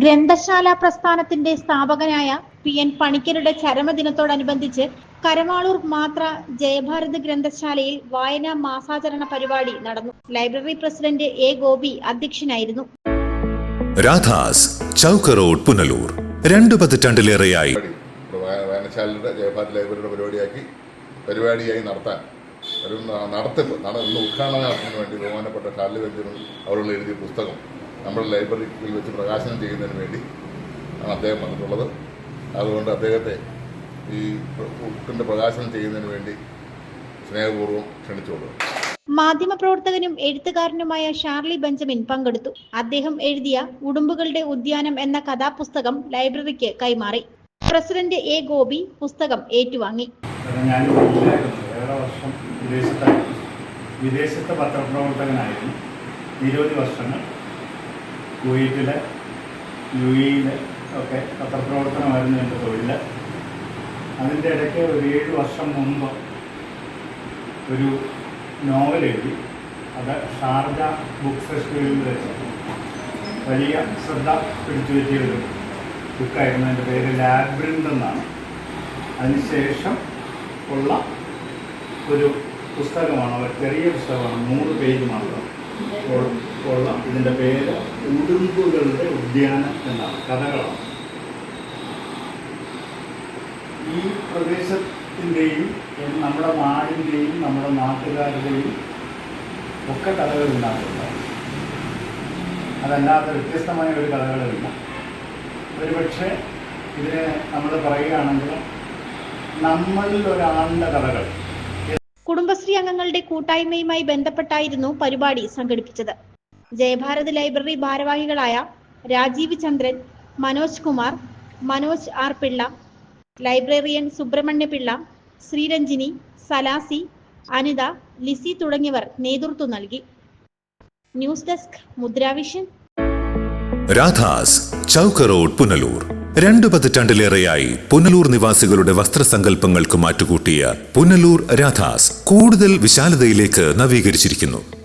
ഗ്രന്ഥശാല പ്രസ്ഥാനത്തിന്റെ സ്ഥാപകനായ പി എൻ പണിക്കരുടെ ചരമദിനത്തോടനുബന്ധിച്ച് കരമാളൂർ മാത്ര ജയഭാരത് ഗ്രന്ഥശാലയിൽ വായനാ മാസാചരണ പരിപാടി നടന്നു. ലൈബ്രറി പ്രസിഡന്റ് എ ഗോപി അധ്യക്ഷനായിരുന്നു. രാധാസ് ചൗക്ക് റോഡ് പുനലൂർ. രണ്ടു പതിറ്റാണ്ടിലേറെയായി. വായനശാലയുടെ ജയഭാരത് ലൈബ്രറിയുടെ പരിപാടിയാക്കി പരിപാടിയായി നടത്താൻ ഒരു നടത്തിപ്പ് നട ഇന്ന് ഉദ്ഘാടനത്തിന് വേണ്ടി ബഹുമാനപ്പെട്ട ഷാർലി വെഞ്ചറും അവരുള്ള എഴുതിയ പുസ്തകം. നമ്മുടെ ലൈബ്രറിയിൽ വെച്ച് പ്രകാശനം ചെയ്യുന്നതിന് വേണ്ടി ആണ് അദ്ദേഹം വന്നിട്ടുള്ളത്. അതുകൊണ്ട് അദ്ദേഹത്തെ ഈ ബുക്കിന്റെ പ്രകാശനം ചെയ്യുന്നതിന് വേണ്ടി സ്നേഹപൂർവം ക്ഷണിച്ചുകൊള്ളുന്നു മാധ്യമപ്രവർത്തകനും എഴുത്തുകാരനുമായ ഷാർലി ബെഞ്ചമിൻ പങ്കെടുത്തു. അദ്ദേഹം എഴുതിയ ഉടുമ്പുകളുടെ ഉദ്യാനം എന്ന കഥാപുസ്തകം ലൈബ്രറിക്ക് കൈമാറി. പ്രസിഡന്റ് എ ഗോപി പുസ്തകം ഏറ്റുവാങ്ങി. ഞാൻ വർഷം വിദേശത്തായിരുന്നു വിദേശത്തെ പത്രപ്രവർത്തകനായിരുന്നു. നിരവധി വർഷങ്ങൾ കുവൈറ്റിലെ യു ഇയിൽ ഒക്കെ പത്രപ്രവർത്തനമായിരുന്നു എന്റെ തൊഴിൽ. അതിന്റെ ഇടയ്ക്ക് ഒരു ഏഴ് വർഷം മുമ്പ് ഒരു നോവൽ എഴുതി. അത് ഷാർജ ബുക്ക് ഫെസ്റ്റിവലിൽ വെച്ച് വലിയ ശ്രദ്ധ പിടിച്ചു പറ്റിയ ഒരു ബുക്കായിരുന്നു. എന്റെ പേര് ലാബ്രിന്റ് എന്നാണ്. അതിനുശേഷം ഉള്ള ഒരു പുസ്തകമാണ് ചെറിയ പുസ്തകമാണ് നൂറ് പേജ് മാത്രം. ഉള്ള ഇതിന്റെ പേര് ഉടുമ്പുകളുടെ ഉദ്യാനം എന്നാണ്. കഥകളാണ്. ഈ പ്രദേശത്തിന്റെയും നമ്മുടെ നാടിന്റെയും നമ്മുടെ നാട്ടുകാരുടെയും ഒക്കെ കഥകൾ ഉണ്ടാകുന്നുണ്ട് അതല്ലാത്ത വ്യത്യസ്തമായ ഒരു കഥകളില്ല. ഒരുപക്ഷെ ഇതിനെ നമ്മൾ പറയുകയാണെങ്കിൽ നമ്മളിൽ ഒരാളുടെ കഥകൾ. കുടുംബശ്രീ അംഗങ്ങളുടെ കൂട്ടായ്മയുമായി ബന്ധപ്പെട്ടായിരുന്നു പരിപാടി സംഘടിപ്പിച്ചത്. ജയഭാരത് ലൈബ്രറി ഭാരവാഹികളായ രാജീവ് ചന്ദ്രൻ മനോജ് കുമാർ മനോജ് ആർ പിള്ള ലൈബ്രറിയൻ സുബ്രഹ്മണ്യ പിള്ള ശ്രീരഞ്ജിനി സലാസി അനിത ലിസി തുടങ്ങിയവർ നേതൃത്വം നൽകി. News desk Mudravision Radhas Chowk road Punalur. രണ്ടു പതിറ്റാണ്ടിലേറെയായി പുനലൂർ നിവാസികളുടെ വസ്ത്രസങ്കല്പങ്ങൾക്ക് മാറ്റുകൂട്ടിയ പുനലൂർ രാധാസ് കൂടുതൽ വിശാലതയിലേക്ക് നവീകരിച്ചിരിക്കുന്നു.